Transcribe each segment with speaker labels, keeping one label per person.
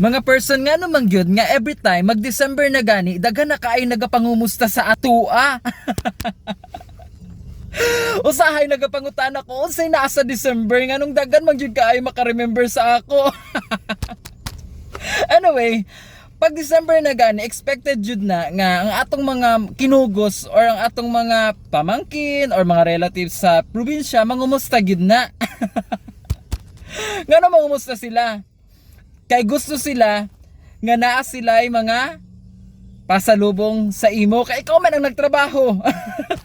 Speaker 1: Mga person nga naman gyud nga every time mag December na gani daghan na kaay nagapangumusta sa atua. Usahay nagapangutana ko unsay naa sa December nga nung daghan man gyud kaay makaremember sa ako. anyway, pag December na gani, expected jud na nga ang atong mga kinugos or ang atong mga pamangkin or mga relatives sa probinsya mangumusta gid na. nga na mangumusta sila. Kay gusto sila nga naa sila ay mga pasalubong sa imo kay ikaw man ang nagtrabaho.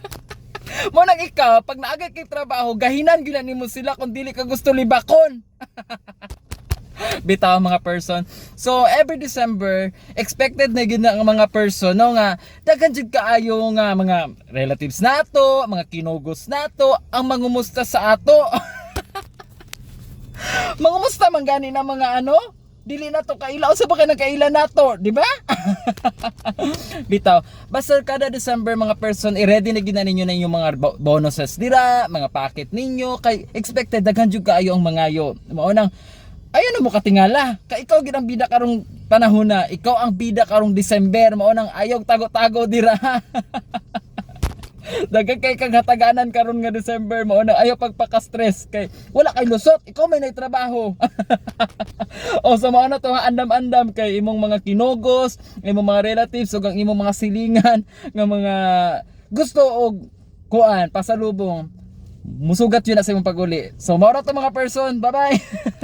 Speaker 1: mo nang ikaw pag naagay kay trabaho gahinan gyud nimo sila kung dili ka gusto libakon. bitaw mga person. So every December expected na gyud ang mga person no nga daghan jud kaayo nga mga relatives nato, mga kinugos nato ang mangumusta sa ato. mangumusta man gani na mga ano? Dili na to kaila sa ba ka nagkaila nato, di ba? Bitaw, basta kada December mga person i-ready na gina ninyo na yung mga bo- bonuses dira, mga packet ninyo kay expected daghan jud kaayo ang mga yo. Mao nang Ayun na mo katingala. Ka ikaw gid ang bida karong panahon na. Ikaw ang bida karong December. Mao nang ayaw tago-tago dira. Dagan kay kag hataganan karon nga December mao na ayaw pagpaka-stress kay wala kay lusot. Ikaw may trabaho. o sa mga na to andam-andam kay imong mga kinugos, imong mga relatives ug ang imong mga silingan nga mga gusto og kuan pasalubong musugat yun na sa imong paguli. So mao to mga person. Bye-bye.